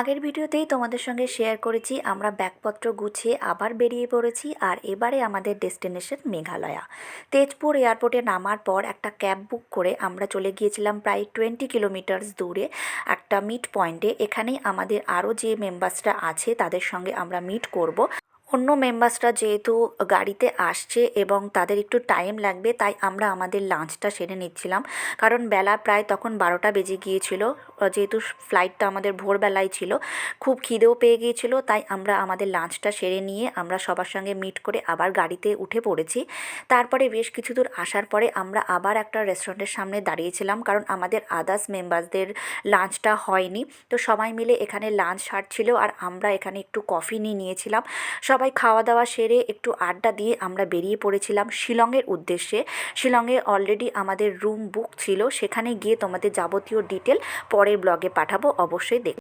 আগের ভিডিওতেই তোমাদের সঙ্গে শেয়ার করেছি, আমরা ব্যাগপত্র গুছিয়ে আবার বেরিয়ে পড়েছি আর এবারে আমাদের ডেস্টিনেশন মেঘালয়া। তেজপুর এয়ারপোর্টে নামার পর একটা ক্যাব বুক করে আমরা চলে গিয়েছিলাম প্রায় টোয়েন্টি কিলোমিটার্স দূরে, একটা মিট পয়েন্টে এখানেই আমাদের আরও যে মেম্বার্সরা আছে, তাদের সঙ্গে আমরা মিট করব। অন্য মেম্বার্সরা যেহেতু গাড়িতে আসছে এবং তাদের একটু টাইম লাগবে, তাই আমরা আমাদের লাঞ্চটা সেরে নিচ্ছিলাম। কারণ বেলা প্রায় তখন বারোটা বেজে গিয়েছিল। যেহেতু ফ্লাইটটা আমাদের ভোরবেলায় ছিল, খুব খিদেও পেয়ে গিয়েছিল, তাই আমরা আমাদের লাঞ্চটা সেরে নিয়ে আমরা সবার সঙ্গে মিট করে আবার গাড়িতে উঠে পড়েছি। তারপরে বেশ কিছু দূর আসার পরে আমরা আবার একটা রেস্টুরেন্টের সামনে দাঁড়িয়েছিলাম, কারণ আমাদের আদার্স মেম্বারসদের লাঞ্চটা হয়নি। তো সবাই মিলে এখানে লাঞ্চ সারছিল আর আমরা এখানে একটু কফি নিয়ে নিয়েছিলাম। সবাই খাওয়া দাওয়া সেরে একটু আড্ডা দিয়ে আমরা বেরিয়ে পড়েছিলাম শিলংয়ের উদ্দেশ্যে। শিলংয়ে অলরেডি আমাদের রুম বুক ছিল, সেখানে গিয়ে তোমাদের যাবতীয় ডিটেল পরের ব্লগে পাঠাবো, অবশ্যই দেখ